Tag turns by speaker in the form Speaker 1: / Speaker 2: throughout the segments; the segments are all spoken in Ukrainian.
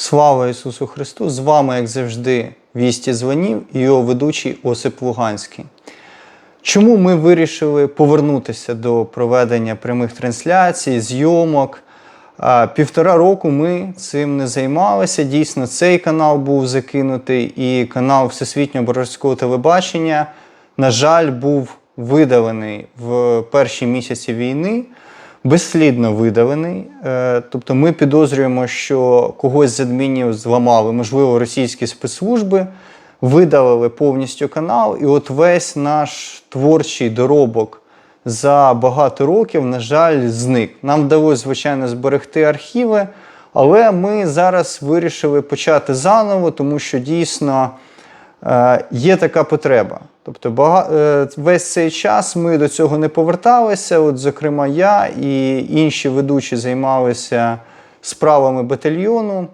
Speaker 1: Слава Ісусу Христу! З вами, як завжди, Вісті Звонів і його ведучий Осип Луганський. Чому ми вирішили повернутися до проведення прямих трансляцій, зйомок? Півтора року ми цим не займалися. Дійсно, цей канал був закинутий, і канал Всесвітнього Боровського телебачення, на жаль, був видалений в перші місяці війни, безслідно видалений. Е, Тобто ми підозрюємо, що когось з адмінів зламали, можливо, російські спецслужби, видалили повністю канал, і от весь наш творчий доробок за багато років, на жаль, зник. Нам вдалося, звичайно, зберегти архіви, але ми зараз вирішили почати заново, тому що дійсно е, є така потреба. Тобто е, весь цей час ми до цього не поверталися. От, зокрема, я і інші ведучі займалися справами батальйону.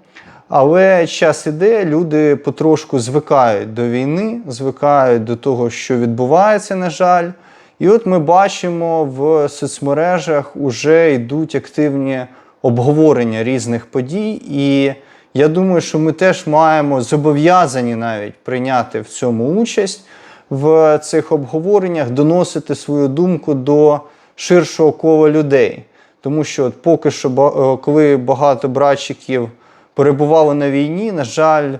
Speaker 1: Але час іде, люди потрошку звикають до війни, звикають до того, що відбувається, на жаль. І от ми бачимо в соцмережах вже йдуть активні обговорення різних подій. І я думаю, що ми теж маємо зобов'язані навіть прийняти в цьому участь в цих обговореннях, доносити свою думку до ширшого кола людей. Тому що поки що, е, коли багато братчиків перебували на війні, на жаль,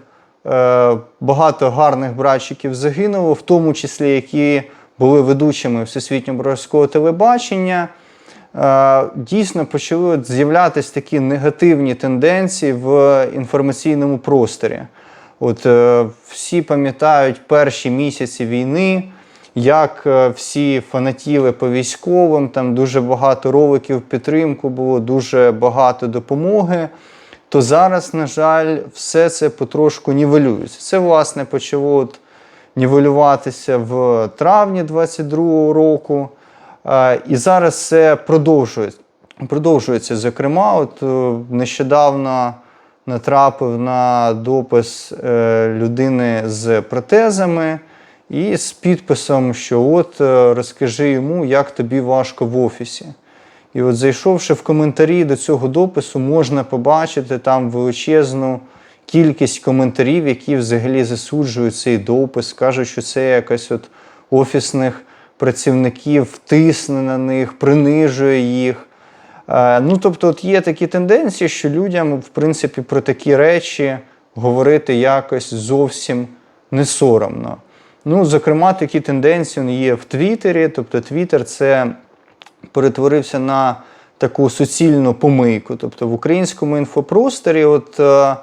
Speaker 1: е, багато гарних братчиків загинуло, в тому числі які були ведучими Всесвітнього братського телебачення. Е, Дійсно почали з'являтися такі негативні тенденції в інформаційному просторі. От е, всі пам'ятають перші місяці війни, як е, всі фанатіли по військовим, там дуже багато роликів підтримку було, дуже багато допомоги. То зараз, на жаль, все це потрошку нівелюється. Це, власне, почало от нівелюватися в травні 22-го року. Е, І зараз це продовжується. Продовжується. Зокрема, от нещодавно натрапив на допис е, людини з протезами і з підписом, що от е, розкажи йому, як тобі важко в офісі. І от зайшовши в коментарі до цього допису, можна побачити там величезну кількість коментарів, які взагалі засуджують цей допис, кажуть, що це якась от офісних працівників тисне на них, принижує їх. Е, Ну, тобто, от є такі тенденції, що людям, в принципі, про такі речі говорити якось зовсім не соромно. Ну, зокрема, такі тенденції є в Твіттері. Тобто, Твіттер це перетворився на таку суцільну помийку. Тобто в українському інфопросторі, от е,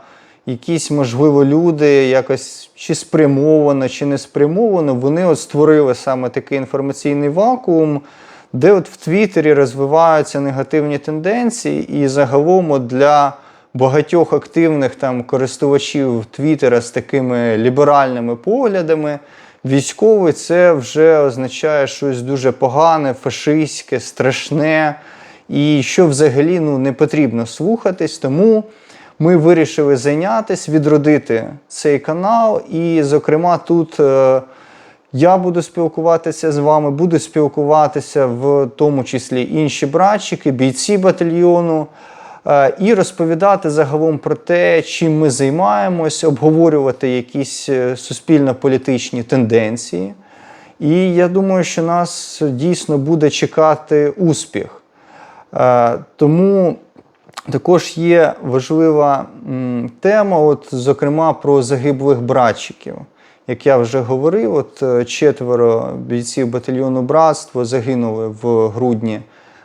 Speaker 1: якісь, можливо, люди якось чи спрямовано, чи не спрямовано, вони от створили саме такий інформаційний вакуум, де от в Твіттері розвиваються негативні тенденції, і загалом для багатьох активних там користувачів Твіттера з такими ліберальними поглядами. Військовий це вже означає щось дуже погане, фашистське, страшне, і що взагалі ну, не потрібно слухатись. Тому ми вирішили зайнятися, відродити цей канал. І, зокрема, тут е, я буду спілкуватися з вами, буду спілкуватися в тому числі інші братчики, бійці батальйону. е, І розповідати загалом про те, чим ми займаємось, обговорювати якісь е, суспільно-політичні тенденції. І я думаю, що нас дійсно буде чекати успіх. Е, Тому також є важлива тема, от, зокрема, про загиблих братчиків. Як я вже говорив, от е, четверо бійців батальйону братство загинули в грудні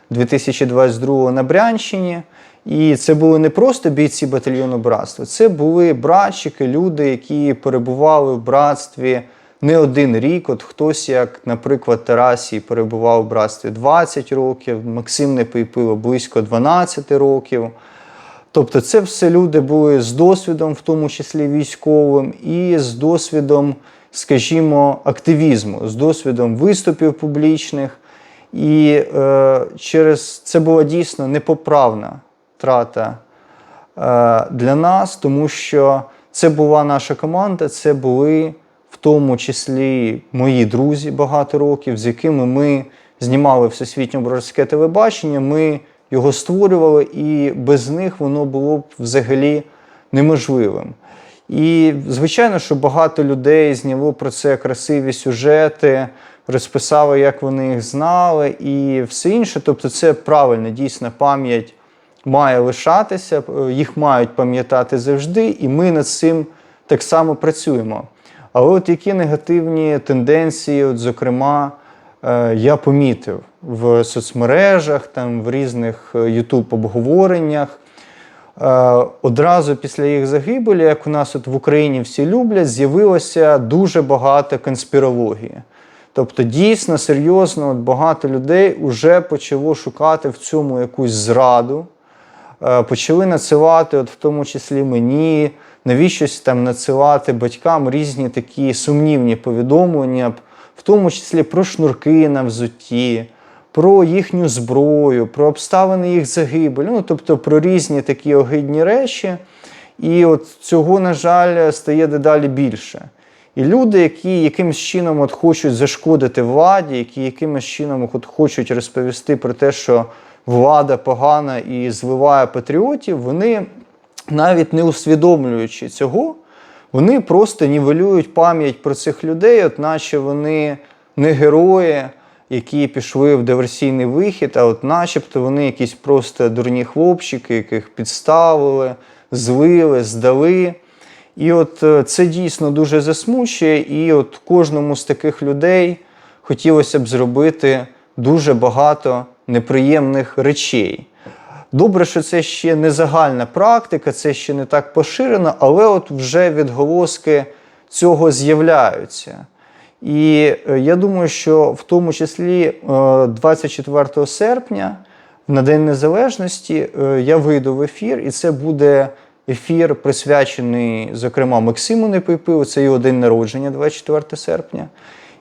Speaker 1: 2022 на Брянщині. І це були не просто бійці батальйону братства, це були братчики, люди, які перебували в братстві не один рік. От хтось, як, наприклад, Тарасій, перебував в братстві 20 років, Максим Непийпило близько 12 років. Тобто, це все люди були з досвідом, в тому числі військовим, і з досвідом, скажімо, активізму, з досвідом виступів публічних. І е, через це була дійсно непоправна втрата е, для нас, тому що це була наша команда, це були в тому числі мої друзі багато років, з якими ми знімали всесвітньо братське телебачення. Ми його створювали, і без них воно було б взагалі неможливим. І, звичайно, що багато людей зняло про це красиві сюжети, розписали, як вони їх знали, і все інше. Тобто, це правильно, дійсно, пам'ять має лишатися, е, їх мають пам'ятати завжди, і ми над цим так само працюємо. Але от які негативні тенденції, от, зокрема, я помітив в соцмережах, там, в різних Ютуб-обговореннях. Е, Одразу після їх загибелі, як у нас от в Україні всі люблять, з'явилося дуже багато конспірології. Тобто, дійсно, серйозно, от багато людей вже почало шукати в цьому якусь зраду, Е, почали надсилати, от в тому числі мені, навіщось там надсилати батькам різні такі сумнівні повідомлення, в тому числі про шнурки на взутті, про їхню зброю, про обставини їх загибелі, ну тобто про різні такі огидні речі. І от цього, на жаль, стає дедалі більше. І люди, які якимось чином от хочуть зашкодити владі, які якимось чином от хочуть розповісти про те, що влада погана і звиває патріотів, вони навіть не усвідомлюючи цього, вони просто нівелюють пам'ять про цих людей, от наче вони не герої, які пішли в диверсійний вихід, а от начебто вони якісь просто дурні хлопчики, яких підставили, злили, здали. І от е, це дійсно дуже засмучує, і от кожному з таких людей хотілося б зробити дуже багато неприємних речей. Добре, що це ще не загальна практика, це ще не так поширено, але от вже відголоски цього з'являються. І е, я думаю, що в тому числі е, 24 серпня, на День Незалежності, е, я вийду в ефір, і це буде ефір, присвячений, зокрема, Максиму Непипиву, це його день народження, 24 серпня.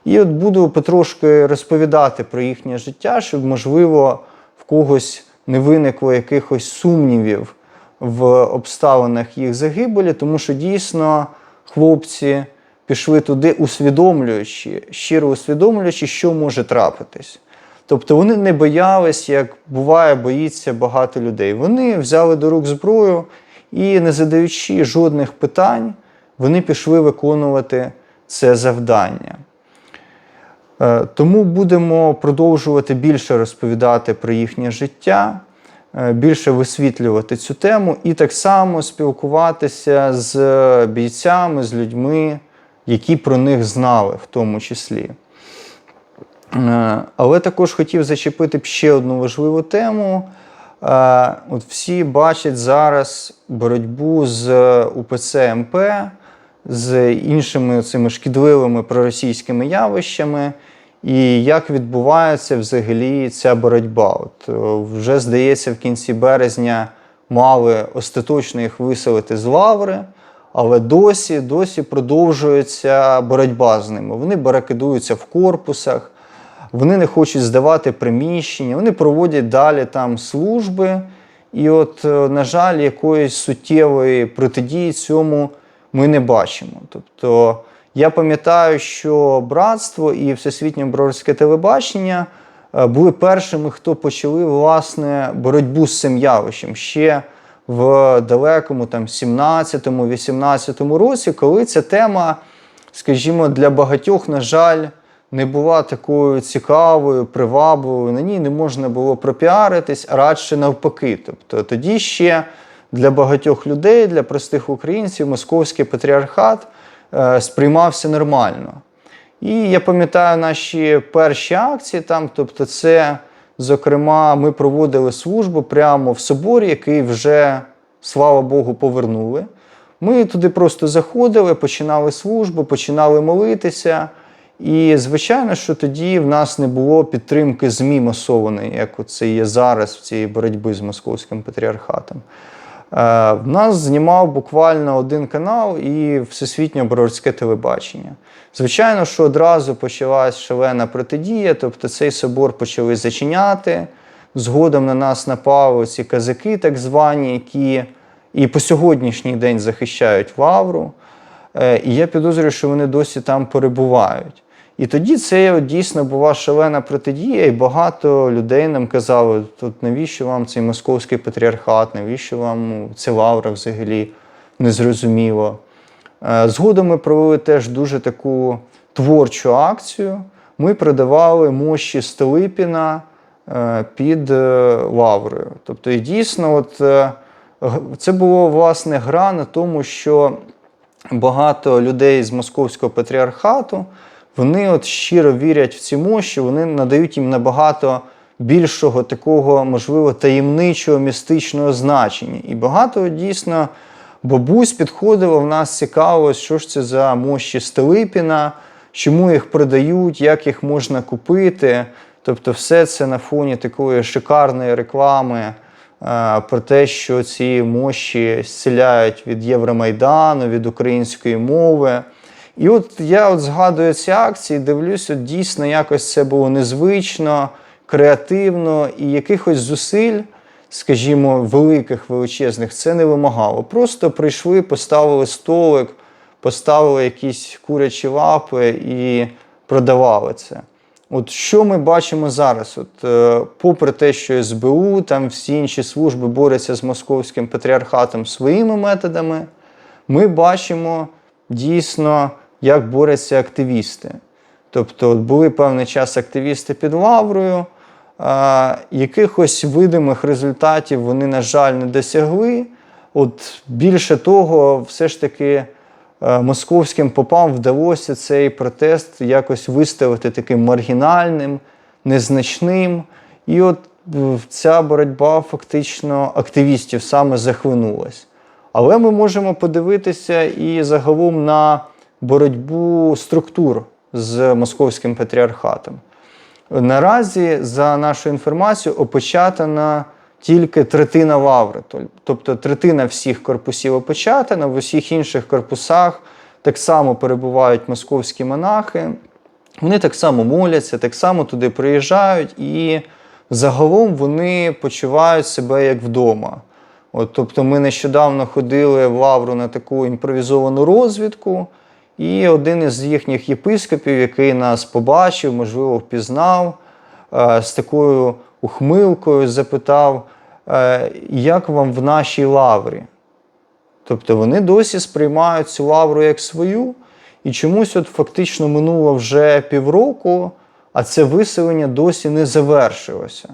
Speaker 1: І от буду потрошки розповідати про їхнє життя, щоб, можливо, в когось не виникло якихось сумнівів в обставинах їх загибелі, тому що дійсно хлопці пішли туди, усвідомлюючи, щиро усвідомлюючи, що може трапитись. Тобто вони не боялись, як буває, боїться багато людей. Вони взяли до рук зброю і, не задаючи жодних питань, вони пішли виконувати це завдання. Е, Тому будемо продовжувати більше розповідати про їхнє життя, е, більше висвітлювати цю тему і так само спілкуватися з бійцями, з людьми, які про них знали, в тому числі. Е, Але також хотів зачепити ще одну важливу тему. От всі бачать зараз боротьбу з УПЦ МП, з іншими цими шкідливими проросійськими явищами, і як відбувається взагалі ця боротьба. От е, вже здається, в кінці березня мали остаточно їх виселити з лаври, але досі, досі продовжується боротьба з ними. Вони баракидуються в корпусах. Вони не хочуть здавати приміщення, вони проводять далі там служби. І, от, е, на жаль, якоїсь суттєвої протидії цьому ми не бачимо. Тобто, я пам'ятаю, що братство і Всесвітнє броварське телебачення е, були першими, хто почали власне боротьбу з цим явищем ще в далекому там 17-18 році, коли ця тема, скажімо, для багатьох, на жаль, не була такою цікавою, привабливою, на ній не можна було пропіаритись, а радше навпаки. Тобто тоді ще для багатьох людей, для простих українців, московський патріархат е, сприймався нормально. І я пам'ятаю наші перші акції там, тобто, це, зокрема, ми проводили службу прямо в соборі, який вже, слава Богу, повернули. Ми туди просто заходили, починали службу, починали молитися. І, звичайно, що тоді в нас не було підтримки ЗМІ масованої, як це є зараз в цій боротьбі з московським патріархатом. Е, В нас знімав буквально один канал і всесвітнє боротське телебачення. Звичайно, що одразу почалась шалена протидія, тобто цей собор почали зачиняти. Згодом на нас напали ці казаки, так звані, які і по сьогоднішній день захищають Лавру. Е, І я підозрюю, що вони досі там перебувають. І тоді це дійсно була шалена протидія, і багато людей нам казали, тут навіщо вам цей московський патріархат, навіщо вам ця лавра взагалі? незрозуміло. Е, Згодом ми провели теж дуже таку творчу акцію. Ми продавали мощі Столипіна е, під е, лаврою. Тобто, і дійсно, от, це було власне гра на тому, що багато людей з московського патріархату вони от щиро вірять в ці мощі, вони надають їм набагато більшого такого, можливо, таємничого, містичного значення. І багато дійсно бабусь підходило, в нас цікавилось, що ж це за мощі Столипіна, чому їх продають, як їх можна купити. Тобто, все це на фоні такої шикарної реклами е, про те, що ці мощі зціляють від Євромайдану, від української мови. І от я от згадую ці акції, дивлюсь, от дійсно якось це було незвично, креативно і якихось зусиль, скажімо, великих, величезних, це не вимагало. Просто прийшли, поставили столик, поставили якісь курячі лапи і продавали це. От що ми бачимо зараз? От, е, попри те, що СБУ, там всі інші служби борються з московським патріархатом своїми методами, ми бачимо дійсно, як борються активісти. Тобто були певний час активісти під лаврою, а, якихось видимих результатів вони, на жаль, не досягли. От більше того, все ж таки е, московським попам вдалося цей протест якось виставити таким маргінальним, незначним. І от е, ця боротьба фактично активістів саме захлинулась. Але ми можемо подивитися і загалом на боротьбу структур з московським патріархатом. Наразі, за нашою інформацією, опечатана тільки третина лаври, тобто третина всіх корпусів опечатана, в усіх інших корпусах так само перебувають московські монахи. Вони так само моляться, так само туди приїжджають, і загалом вони почувають себе як вдома. От, тобто ми нещодавно ходили в Лавру на таку імпровізовану розвідку, і один із їхніх єпископів, який нас побачив, можливо, впізнав, е, з такою ухмилкою запитав, е, як вам в нашій лаврі? Тобто вони досі сприймають цю лавру як свою, і чомусь от фактично минуло вже півроку, а це виселення досі не завершилося.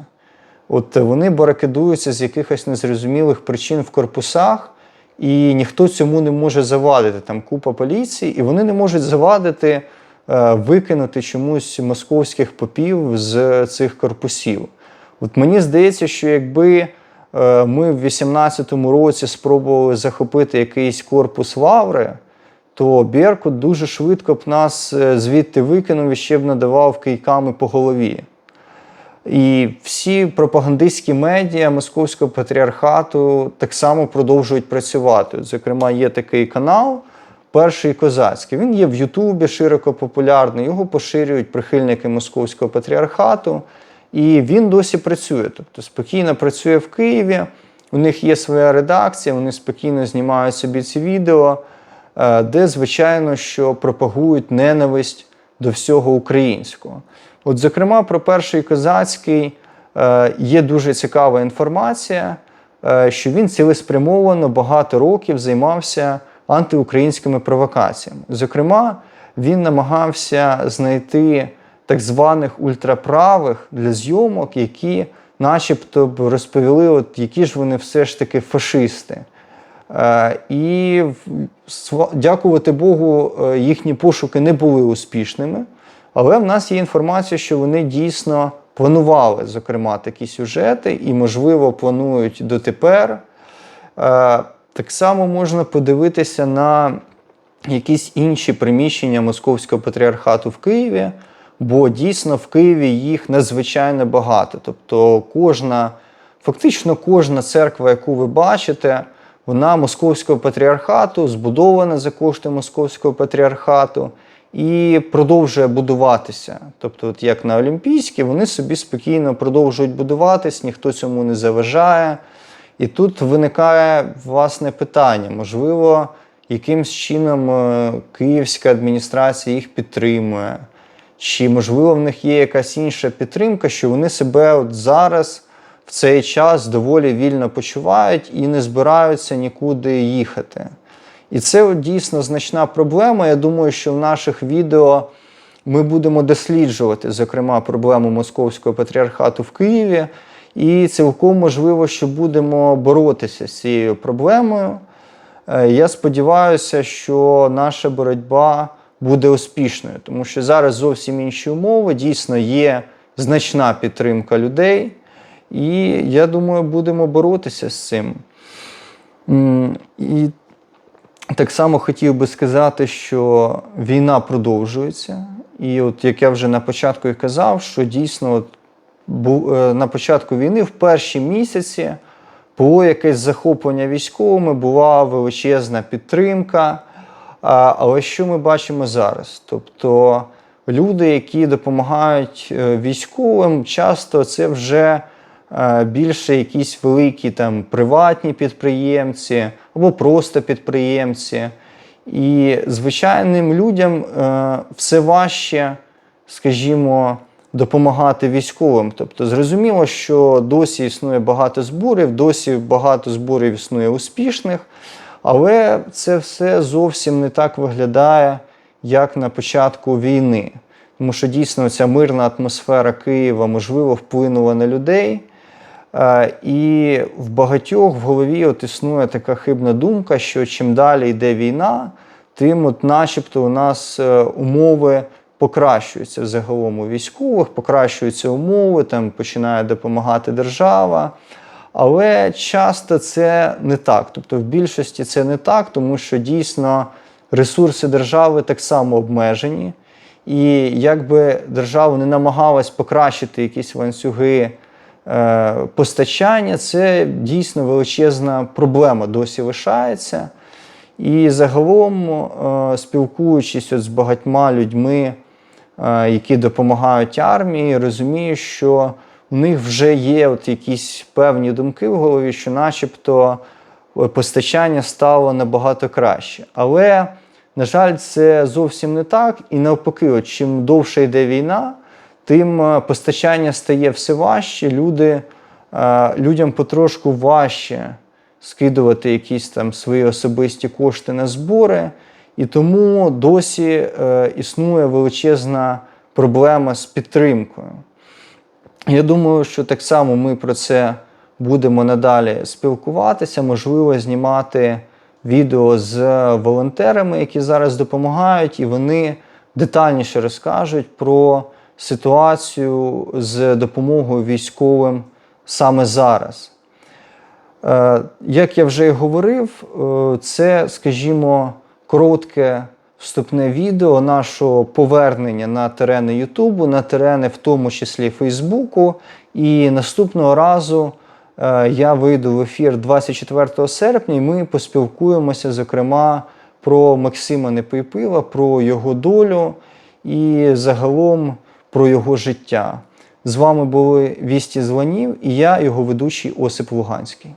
Speaker 1: От вони баракидуються з якихось незрозумілих причин в корпусах, і ніхто цьому не може завадити. Там купа поліції, і вони не можуть завадити е, викинути чомусь московських попів з цих корпусів. От мені здається, що якби е, ми в 18-му році спробували захопити якийсь корпус Лаври, то Беркут дуже швидко б нас е, звідти викинув і ще б надавав кийками по голові. І всі пропагандистські медіа Московського патріархату так само продовжують працювати. Зокрема, є такий канал Перший козацький. Він є в Ютубі широко популярний, його поширюють прихильники Московського патріархату. І він досі працює. Тобто спокійно працює в Києві. У них є своя редакція, вони спокійно знімають собі ці відео, е, де, звичайно, що пропагують ненависть до всього українського. От, зокрема, про перший козацький е, є дуже цікава інформація, е, що він цілеспрямовано багато років займався антиукраїнськими провокаціями. Зокрема, він намагався знайти так званих ультраправих для зйомок, які, начебто, б розповіли, от які ж вони все ж таки фашисти. Е, І дякувати Богу, їхні пошуки не були успішними. Але в нас є інформація, що вони дійсно планували, зокрема, такі сюжети і, можливо, планують дотепер. Е, Так само можна подивитися на якісь інші приміщення Московського патріархату в Києві, бо дійсно в Києві їх надзвичайно багато. Тобто кожна, фактично кожна церква, яку ви бачите, вона Московського патріархату, збудована за кошти Московського патріархату і продовжує будуватися. Тобто, от як на Олімпійській, вони собі спокійно продовжують будуватись, ніхто цьому не заважає. І тут виникає власне питання: можливо, якимсь чином е, київська адміністрація їх підтримує, чи можливо в них є якась інша підтримка, що вони себе от зараз в цей час доволі вільно почувають і не збираються нікуди їхати. І це дійсно значна проблема. Я думаю, що в наших відео ми будемо досліджувати, зокрема, проблему Московського патріархату в Києві. І цілком можливо, що будемо боротися з цією проблемою. Е, Я сподіваюся, що наша боротьба буде успішною, тому що зараз зовсім інші умови. Дійсно, є значна підтримка людей, і я думаю, будемо боротися з цим. І так само хотів би сказати, що війна продовжується. І от як я вже на початку і казав, що дійсно от, бу- е, на початку війни, в перші місяці, було якесь захоплення військовими, була величезна підтримка. А, Але що ми бачимо зараз? Тобто люди, які допомагають е, військовим, часто це вже більше якісь великі там приватні підприємці або просто підприємці. І звичайним людям е, все важче, скажімо, допомагати військовим. Тобто, зрозуміло, що досі існує багато зборів, досі багато зборів існує успішних, але це все зовсім не так виглядає, як на початку війни. Тому що дійсно ця мирна атмосфера Києва можливо вплинула на людей. Е, І в багатьох в голові от існує така хибна думка, що чим далі йде війна, тим, от начебто, у нас е, умови покращуються загалом у військових, покращуються умови, там починає допомагати держава. Але часто це не так. Тобто, в більшості це не так, тому що дійсно ресурси держави так само обмежені. І якби держава не намагалась покращити якісь ланцюги постачання, це дійсно величезна проблема досі лишається. І загалом, е, спілкуючись от з багатьма людьми, е, які допомагають армії, розумію, що у них вже є от якісь певні думки в голові, що начебто е, постачання стало набагато краще. Але, на жаль, це зовсім не так. І навпаки, от чим довше йде війна, тим е, постачання стає все важче. Люди, е, людям потрошку важче скидувати якісь там свої особисті кошти на збори. І тому досі е, існує величезна проблема з підтримкою. Я думаю, що так само ми про це будемо надалі спілкуватися, можливо, знімати відео з волонтерами, які зараз допомагають, і вони детальніше розкажуть про ситуацію з допомогою військовим саме зараз. Е, Як я вже і говорив, е, це, скажімо, коротке вступне відео нашого повернення на терени Ютубу, на терени, в тому числі Фейсбуку. І наступного разу е, я вийду в ефір 24 серпня, і ми поспілкуємося, зокрема, про Максима Непойпила, про його долю і загалом про його життя. З вами були Вісті званів, і я, його ведучий Осип Луганський.